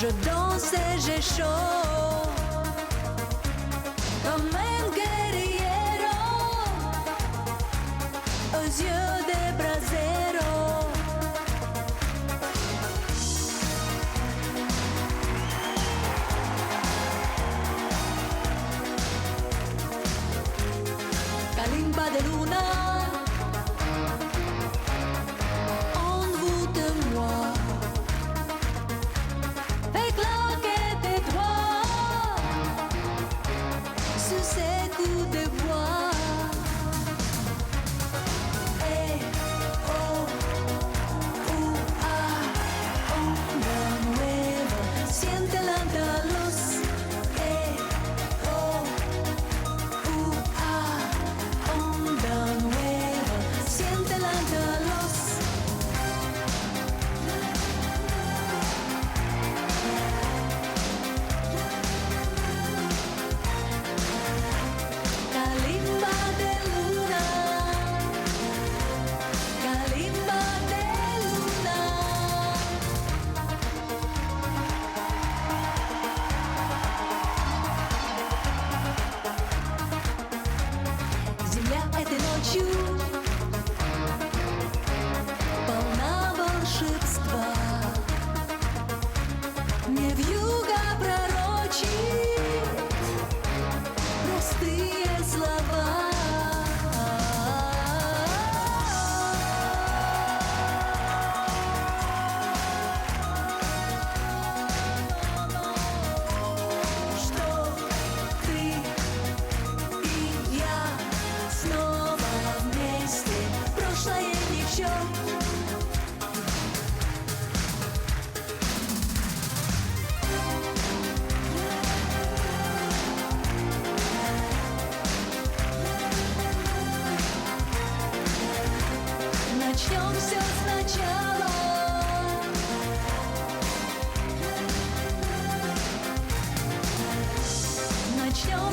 Je danse et j'ai chaud comme un guerriero aux yeux des braseros. Kalimba de luna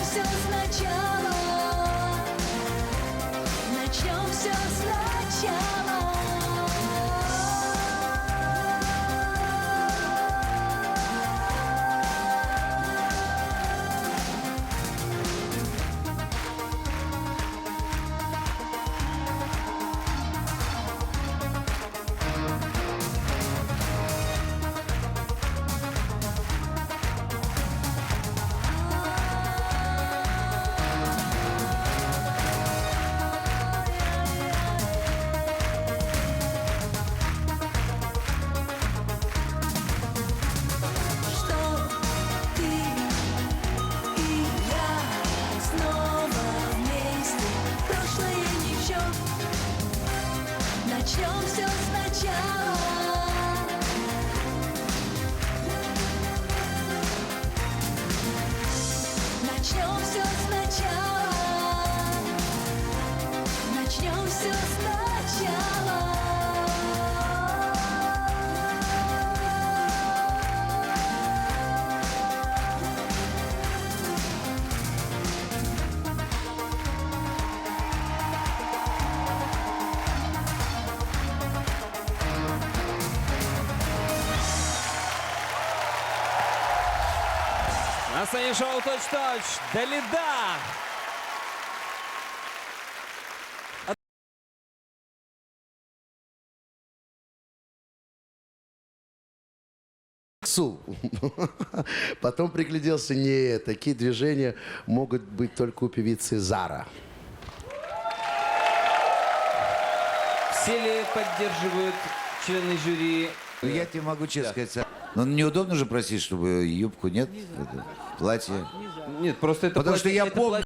Сначала. Начнем все сначала. your сцені шоу «Точ-точ» Деліда. Су. Потом пригляделся, не, такие движения могут быть только у певицы Зара. Все ли поддерживают члены жюри? Ну, я тебе могу честно сказать, ну неудобно же просить, чтобы юбку, нет? Это, платье. Нет, просто это Потому что платье- я это помню,